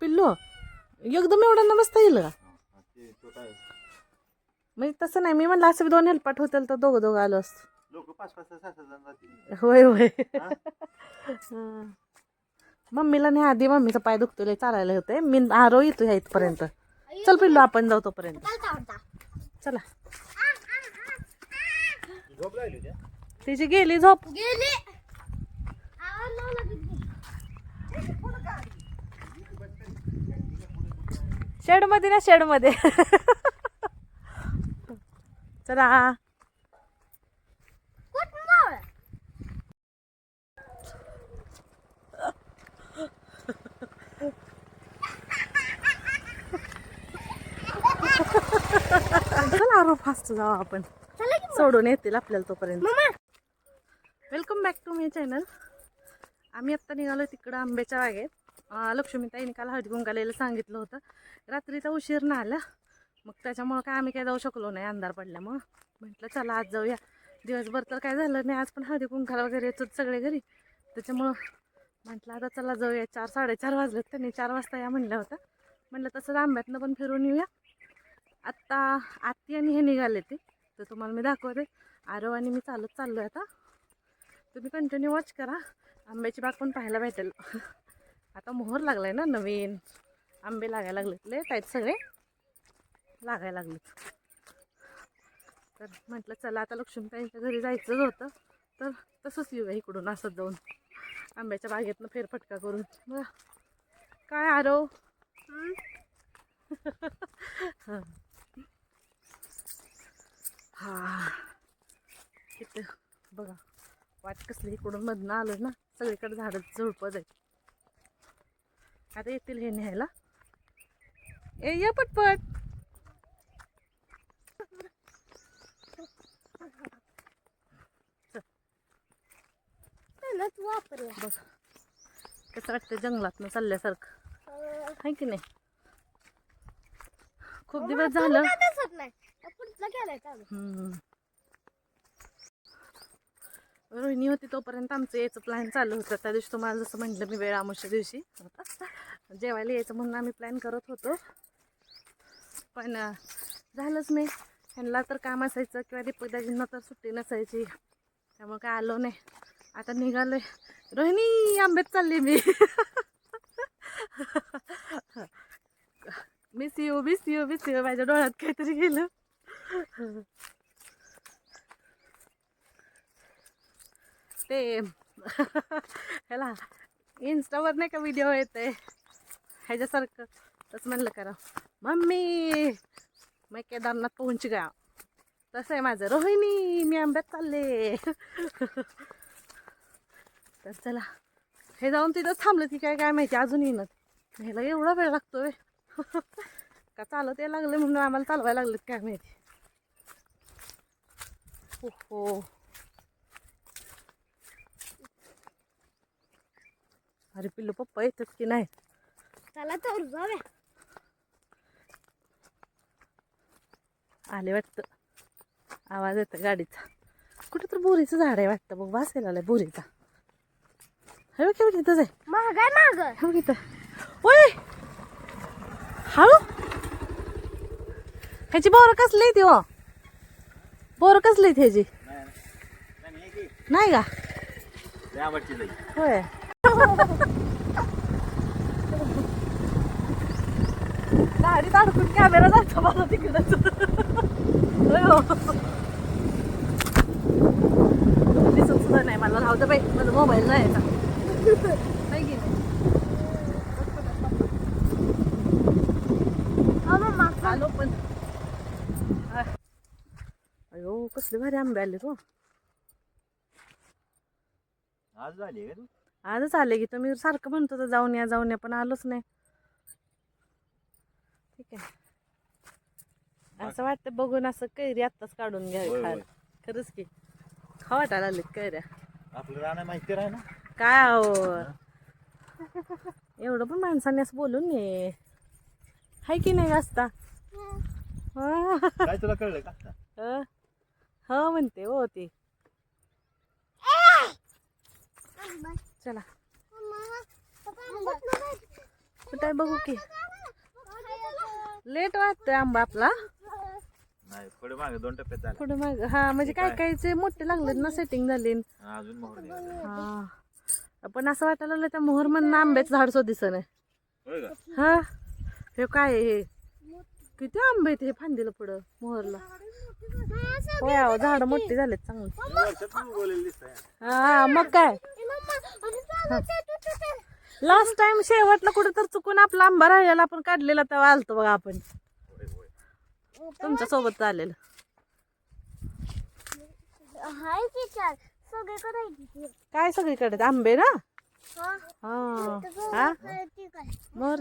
Pillow एकदम एवढा नमस्ता येईल का? म्हणजे तसं नाही मी म्हणलं असं दोन हेल्पाट होतील तर दोघं दोघं आलो असतो. लोक पाच पाच सहा सहा जण जातील. होय होय. मम्मीला नाही आधी मम्मीचा पाय दुखतो लय चालायला होते मी आरो येतो ह्या इथपर्यंत. चल पिल्लो आपण जाऊ तोपर्यंत. चला. तिची गेली झोप. गेली. आवाज लावला तिथे. शेडमध्ये ना शेडमध्ये चला फास्ट जाऊ आपण. सोडून येतील आपल्याला तोपर्यंत. Mamma. Welcome back to my channel आम्ही आत्ता निघालो तिकडं आंब्याच्या बागेत. लक्ष्मीताईने काल हळदी सांगितलं होतं. रात्रीचा उशीर ना आला. मग त्याच्यामुळं काय आम्ही काय जाऊ शकलो नाही अंधार पडल्यामुळं. म्हटलं चला आज जाऊया. दिवसभर तर काय झालं नाही आज पण हळदीकुंकाला वगैरे येतोच सगळे घरी. त्याच्यामुळं म्हटलं आता चला जाऊया. चार साडेचार वाजलेत त्यांनी चार वाजता या म्हणलं होतं म्हटलं तसंच आंब्यातनं पण फिरून येऊया. आत्ता आत्ती आणि हे निघाले ते तर तुम्हाला मी दाखवते. आरव आणि मी चालत चाललो आहे आता. तुम्ही कंटिन्यू वॉच करा. आंब्याची बाग पण पाहायला भेटेल. आता मोहर लागलाय ना नवीन. आंबे लागायला लागलेत. ले आहेत सगळे. लागायला लागलेत. तर म्हटलं चला आता लक्ष्मीताईंच्या घरी जायचंच होतं. तर तसंच येऊया इकडून असंच जाऊन. आंब्याच्या बागेतनं फेरफटका करून. बघा. काय आरव? हा. इथे बघा. वाट कसली इकडून मधनं आलं ना. सगळीकडे झाडं झुडपं जाईल आता येतील हे न्यायला. ए या पटपट. बघ. कसं वाटतं जंगलातनं चालल्यासारखं. आहे की नाही? खूप दिवस झालं. हम्म. रोहिणी होती तोपर्यंत आमचं यायचं प्लॅन चालू होतं. त्या दिवशी तुम्हाला जसं म्हटलं मी वेळ आमुष्या दिवशी जेवायला यायचं म्हणून आम्ही प्लॅन करत होतो. पण झालंच नाही. ह्यांना तर काम असायचं किंवा दीपकदाजींना तर सुट्टी नसायची. त्यामुळे काय आलो नाही. आता निघालोय. रोहिणी आंब्यात चालली मी. मी सी ओ बी सी ओ बी सी ओ माझ्या डोळ्यात काहीतरी गेलं. ते ह्याला इन्स्टावर नाही का व्हिडिओ येते? ह्याच्यासारखं. तसं म्हणलं करा. मम्मी मग केदारनाथ पोहोच गया तसं आहे माझं. रोहिणी मी आंब्यात चालले. तर चला. हे जाऊन तिथंच थांबलं ती काय काय माहिती? अजून येणार ह्याला एवढा वेळ लागतोय. का चालत यायला लागलं म्हणून आम्हाला चालवायला लागलेत काय माहिती? हो हो अरे पिल्लू पप्पा येतात की नाही? चला तर जाऊया. आले वाटतं. आवाज येतो गाडीचा. कुठं तर बोरीचं झाड आहे वाटतं बघ वासेल आलाय बोरीचा. हे बघ हे बघ इथंच आहे. महाग आहे महाग हे बघ इथं. ओय! हळू! ह्याची बोरं कसली ती हो? बोरं कसली ह्याची? नाही नाही. नाही, नाही की. आवडची. होय. गाडीत अडकून कॅमेरा जातो मला तिकडच. हो. दिसत सुद्धा नाही मला. राहू दे बाई माझा मोबाईल नाही याचा. नाही की नाही? आलो पण. अयो कसले भारी आंबे आले तो आज झाली का तू? आजच आले की तुम्ही सारखं म्हणतो तर जाऊन या जाऊन या पण आलोच नाही. ठीक आहे. असं वाटतं बघून असं कैरी आत्ताच काढून घ्यावी. खायला. खरंच की. खा वाटायला लागलीत कैऱ्या. आपलं राहणं माहिती राह ना. काय आहो? एवढं पण माणसाने असं बोलून नये. हाय की नाही काय तुला कळलं का हो म्हणते हो ती. चला. काय बघू की? लेट वाटतोय आंबा आपला. नाही पुढे मागे दोन टप्प्यात झाले पुढे मग हा म्हणजे काय कायचे मोठे लागलेत ना सेटिंग झाली. अजून मोहर निघाले हा. पण असं वाटायला लागलं त्या मोहर म्हणून आंब्याचं झाड सो दिसत नाही होय का? हा. हे काय आहे हे? किती आंबे आहेत हे फांदीला पुढं मोहरला? होय अहो, झाड मोठी झालेत चांगली. हा मग काय? लास्ट टाइम शेवटला कुठं तर चुकून आपला आंबा राहिलेला आपण काढलेला तेव्हा आलतो बघा आपण. तुमच्यासोबत आलेलं. काय सगळीकडे? आंबे ना? हा. हा. हा?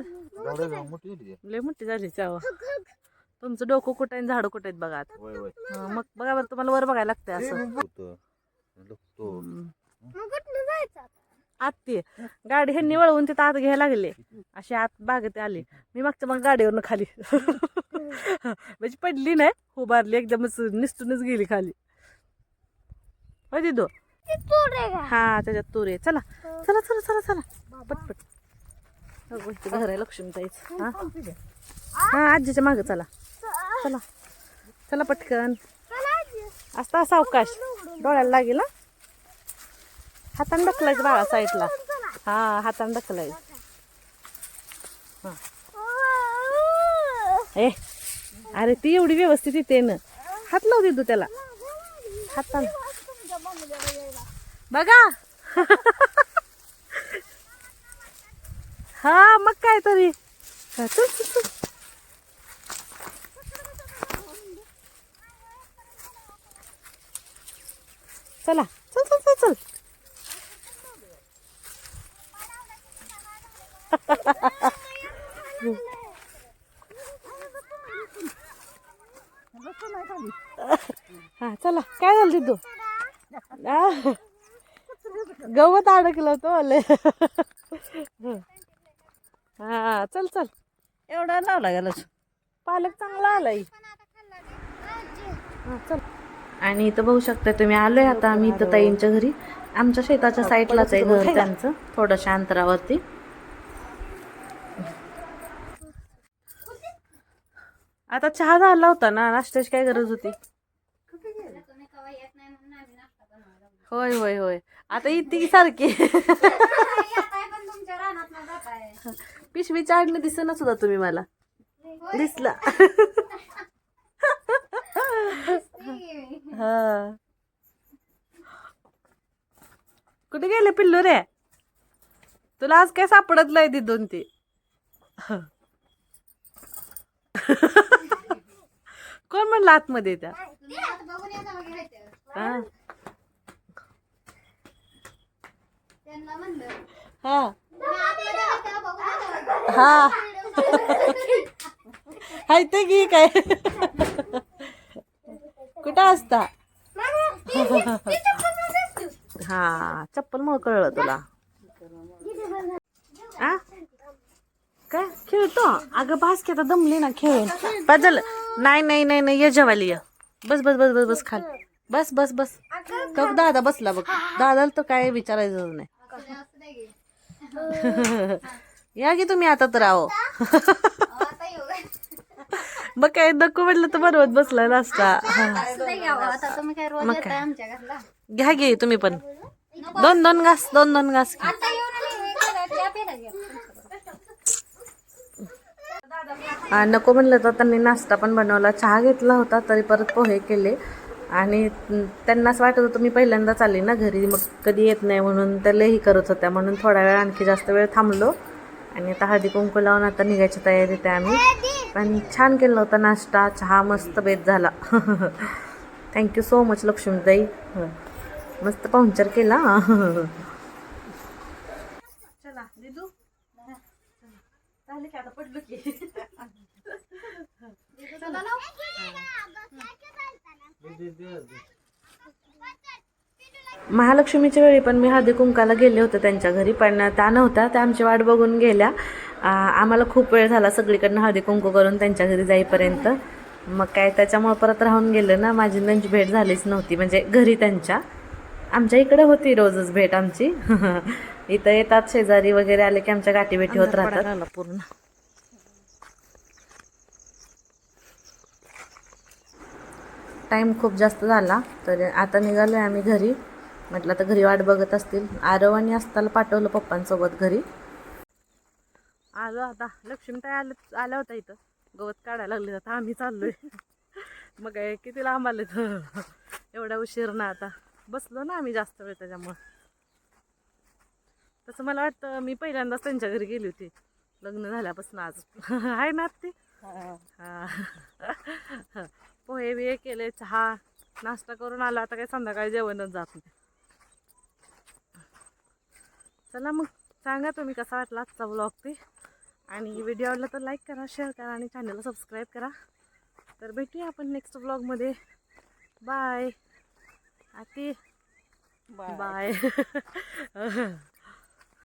मोठी झाली. चाव तुमचं डोकं कुठं आहे झाड कुठं आहेत बघा आता. हा, मग बघा बरं तुम्हाला वर बघायला लागतंय असं. होतं. लुकतो. हम्म. मग कुठनं जायचं आता? आत ते. गाडी ह्यांनी वळवून तिथं आत घ्यायला लागले. अशी आत बागेत आली. मी मागच्या मग गाडीवरनं खाली. म्हणजे पडली नाही उभारली एकदमच निसटूनच गेली खाली. होय दिदो? ती चोर आहे का? हा त्याच्यात तूर आहे. चला. चला चला चला चला. पटपट. अगं, इथं घर आहे लक्ष्मीताईच. हा. हा आजीच्या मागं चला. चला. चला पटकन. असता सावकाश डोळ्याला लागेल ना हाताने ढकलायचं बाळा साईडला. हा हाताने ढकलायचं. ए अरे ती एवढी व्यवस्थित येते ना. हात लाव दे तू त्याला. हाताने. बघा. हा मग काय तरी. चल चल चल चला चल. हा चला काय झालं तिथं गवत अडकलं तो आले हा चल चल. एवढा लावला गेला पालक चांगला आलाय. हा, चल. आणि इथं बघू शकता तुम्ही आलोय आता आम्ही इथं ताईंच्या घरी. आमच्या शेताच्या साईडलाच आहे घर त्यांचं थोड्याशा अंतरावरती. आता चहा झाला होता ना नाश्त्याची काय गरज होती? होय होय होय. आता येते की सारखी. पिशवी चाडणं दिसना सुद्धा तुम्ही मला. दिसला. हा. कुठे गेले पिल्लू रे? तुला आज काय सापडत नाही ती दोन ती? कोण म्हणलं आतमध्ये त्या? हा. हा. हा. हाय ते की काय? मोकळा असता. हा चप्पल मग कळलं तुला. आ? काय खेळतो. अगं भास्केत दमली ना खेळून. बदल नाही नाही नाही नाही ये जेवायला ये. बस बस बस बस बस खाल. बस बस बस. तो दादा बसला बघ. दादाला तर काय विचारायचं नाही. या की तुम्ही आता तर आहो. मग काय नको म्हटलं तर बरोबर बसला रोज मग काय? घ्या घे तुम्ही पण. दोन दोन घास दोन दोन घास घ्या. नको म्हणलं तर त्यांनी नाश्ता पण बनवला. चहा घेतला होता तरी परत पोहे केले. आणि त्यांना असं वाटत होतं मी पहिल्यांदाच आले ना घरी. मग कधी येत नाही म्हणून त्या लयही करत होत्या. म्हणून थोडा वेळ आणखी जास्त वेळ थांबलो. आणि आता हळदी कुंकू लावून आता निघायची तयारीत आहे आम्ही. पण छान केलं होतं नाश्ता चहा मस्त बेत झाला. थँक्यू सो मच लक्ष्मीताई. मस्त पाहुणचार केला. चला दिदू. झाले की आता पडलो की. चला लाव. महालक्ष्मीच्या वेळी पण मी हळदी कुंकाला गेले होते त्यांच्या घरी पण त्या नव्हत्या त्या आमची वाट बघून गेल्या. आम्हाला खूप वेळ झाला सगळीकडनं हळदी कुंकू करून त्यांच्या घरी जाईपर्यंत. मग काय त्याच्यामुळं परत राहून गेलं ना माझी त्यांची भेट झालीच नव्हती म्हणजे घरी त्यांच्या. आमच्या इकडे होती रोजच भेट आमची. इथं येतात शेजारी वगैरे आले की आमच्या गाठी भेटी होत राहतात. पूर्ण. टाईम खूप जास्त झाला तर आता निघालोय आम्ही घरी. म्हटलं तर घरी वाट बघत असतील. आरव आणि असताना पाठवलं पप्पांसोबत घरी. आलो आता. लक्ष्मीताई आलं आल्या होत्या इथं. गवत काढायला लागले आता. आम्ही चाललोय. मग काय किती लांब आले तर? एवढा उशीर ना आता. बसलो ना आम्ही जास्त वेळ त्याच्यामुळं. तसं मला वाटतं मी पहिल्यांदाच त्यांच्या घरी गेली होती. लग्न झाल्यापासून आज. आहे ना ते हां. पोहे बिहे केले चहा नाश्ता करून आला. आता काही संध्याकाळी जेवणच जात नाही. चला मग सांगा तुम्ही कसा वाटला आजचा ब्लॉग ते? आणि व्हिडिओ आवडला तर लाईक करा शेअर करा आणि चॅनलला सबस्क्राईब करा. तर भेटूया आपण नेक्स्ट ब्लॉगमध्ये बाय आती बाय